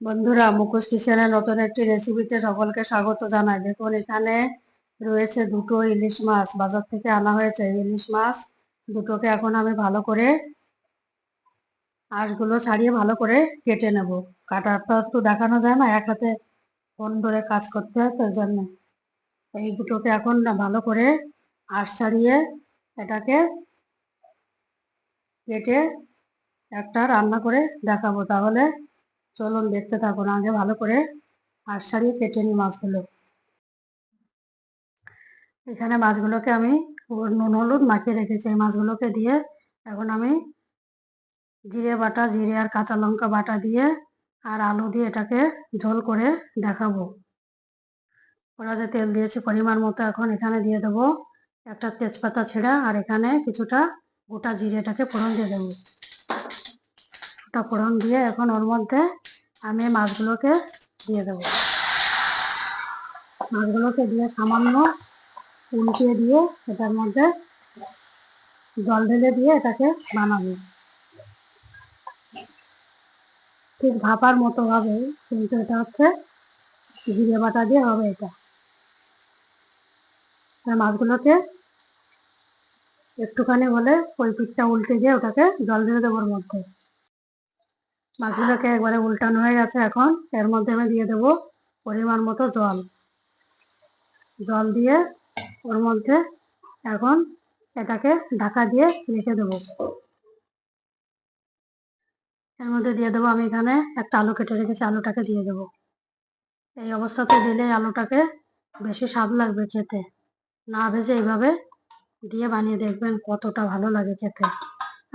বন্ধুরা, মুখোশ কিচেনের নতুন একটি রেসিপিতে সকলকে স্বাগত জানাই। দেখুন, এখানে রয়েছে দুটো ইলিশ মাছ। বাজার থেকে আনা হয়েছে ইলিশ মাছ। দুটোকে এখন আমি ভালো করে আঁশগুলো ছাড়িয়ে ভালো করে কেটে নেব। তো একটু দেখানো যায় না এক হাতে ফোন ধরে কাজ করতে হয়, তার জন্য। এই দুটোকে এখন ভালো করে আঁশ ছাড়িয়ে এটাকে কেটে একটা রান্না করে দেখাবো। তাহলে চলুন দেখতে থাকুন, আগে ভালো করে আঁশ ছাড়িয়ে কেটে নিই মাছগুলো। এখানে মাছগুলোকে আমি নুন হলুদ মাখিয়ে রেখেছি। এই মাছগুলোকে দিয়ে এখন আমি জিরে বাটা, জিরে আর কাঁচা লঙ্কা বাটা দিয়ে আর আলু দিয়ে এটাকে ঝোল করে দেখাবো। ওরাতে তেল দিয়েছি পরিমাণ মতো এখন এখানে দিয়ে দেবো। একটা তেজপাতা ছেঁড়া আর এখানে কিছুটা গোটা জিরেটাকে ফোড়ন দিয়ে দেবো। ওটা ফোড়ন দিয়ে এখন ওর মধ্যে আমি মাছগুলোকে দিয়ে দেবো। মাছগুলোকে দিয়ে সামান্য উল্টিয়ে দিয়ে এটার মধ্যে জল ঢেলে দিয়ে এটাকে বানাবো। ঠিক ভাপার মতো হবে, কিন্তু এটা হচ্ছে জিরে বাটা দিয়ে হবে এটা। মাছগুলোকে একটুখানি হলে ওই পিঠটা উল্টে দিয়ে ওটাকে জল ঢেলে দেবো ওর মধ্যে। মাছগুলোকে একবারে উল্টানো হয়ে গেছে এখন। এর মধ্যে আমি দিয়ে দেবো পরিমাণ মতো জল। জল দিয়ে ওর মধ্যে এখন এটাকে ঢাকা দিয়ে রেখে দেবো। এর মধ্যে দিয়ে দেবো আমি এখানে একটা আলু কেটে রেখেছি, আলুটাকে দিয়ে দেবো। এই অবস্থাতে দিলে আলুটাকে বেশি স্বাদ লাগবে খেতে। না ভেজে এইভাবে দিয়ে বানিয়ে দেখবেন কতটা ভালো লাগে খেতে।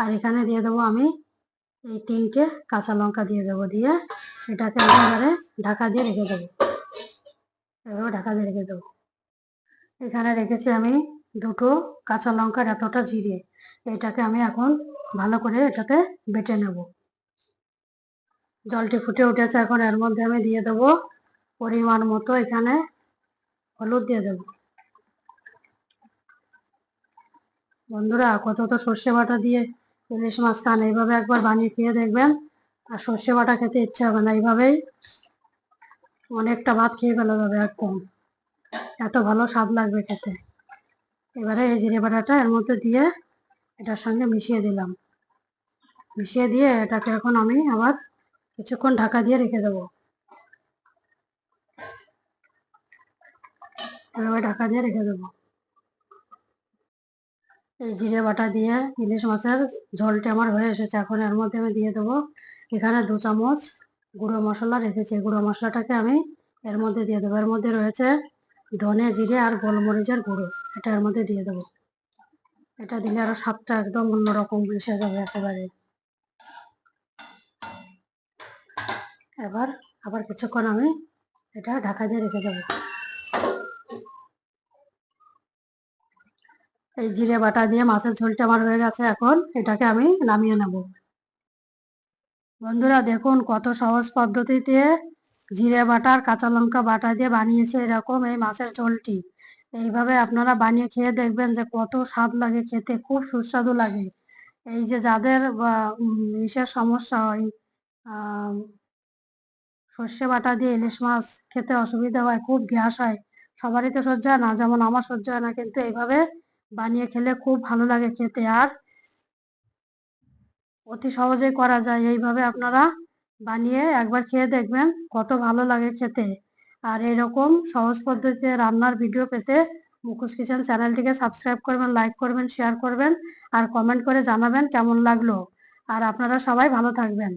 আর এখানে দিয়ে দেবো আমি এই তিনটে কাঁচা লঙ্কা দিয়ে দেবো দিয়ে এটাকে একেবারে ঢাকা দিয়ে রেখে দেবো। এভাবে ঢাকা দিয়ে রেখে দেবো। এখানে রেখেছি আমি দুটো কাঁচা লঙ্কার এতটা জিরে। এটাকে আমি এখন ভালো করে এটাতে বেটে নেব। জলটি ফুটে উঠেছে এখন এর মধ্যে আমি দিয়ে দেবো পরিমাণ মতো এখানে হলুদ দিয়ে দেবো। বন্ধুরা কত তো সর্ষে বাটা দিয়ে ইলিশ মাছ খান, এইভাবে একবার বানিয়ে খেয়ে দেখবেন। আর সর্ষে বাটা খেতে ইচ্ছে হবে না, এইভাবেই অনেকটা ভাত খেয়ে ফেলা যাবে একদম। এত ভালো স্বাদ লাগবে খেতে। এবারে এই জিরে বাটাটা এর মধ্যে দিয়ে এটার সঙ্গে মিশিয়ে দিলাম। মিশিয়ে দিয়ে এটাকে এখন আমি আবার কিছুক্ষণ ঢাকা দিয়ে রেখে দেবো। এভাবে ঢাকা দিয়ে রেখে দেবো। এই জিরে বাটা দিয়ে ইলিশ মাছের ঝোলটি আমার হয়ে এসেছে। এখন এর মধ্যে আমি দিয়ে দেবো এখানে দু চামচ গুঁড়ো মশলা রেখেছি। গুঁড়ো মশলাটাকে আমি এর মধ্যে দিয়ে দেবো। এর মধ্যে রয়েছে ধনে জিরে আর গোলমরিচের গুঁড়ো। এটা এর মধ্যে দিয়ে দেবো। এটা দিলে আরও স্বাদটা একদম অন্যরকম মিশে যাবে একেবারে। এবার আবার কিছুক্ষণ আমি এটা ঢাকা দিয়ে রেখে দেবো। এই জিরে বাটা দিয়ে মাছের ঝোলটা আমার হয়ে গেছে এখন। এটাকে আমি নামিয়ে নেব। বন্ধুরা, দেখুন কত সহজ পদ্ধতিতে জিরে বাটার কাঁচা লঙ্কা বাটা দিয়ে বানিয়েছে এরকম এই মাছের ঝোলটি। এইভাবে আপনারা বানিয়ে খেয়ে দেখবেন যে কত স্বাদ লাগে খেতে, খুব সুস্বাদু লাগে। এই যে যাদের ইসের সমস্যা হয় সর্ষে বাটা দিয়ে ইলিশ মাছ খেতে অসুবিধা হয়, খুব গ্যাস হয়, সবারই তো সহ্য হয় না, যেমন আমার সহ্য হয় না, কিন্তু এইভাবে বানিয়ে খেলে খুব ভালো লাগে খেতে। আর অতি সহজেই করা যায়। এইভাবে আপনারা বানিয়ে একবার খেয়ে দেখবেন কত ভালো লাগে খেতে। আর এরকম সহজ পদ্ধতিতে রান্নার ভিডিও পেতে মুখোশ কিচেন চ্যানেলটিকে সাবস্ক্রাইব করবেন, লাইক করবেন শেয়ার করবেন আর কমেন্ট করে জানাবেন কেমন লাগল। আর আপনারা সবাই ভালো থাকবেন।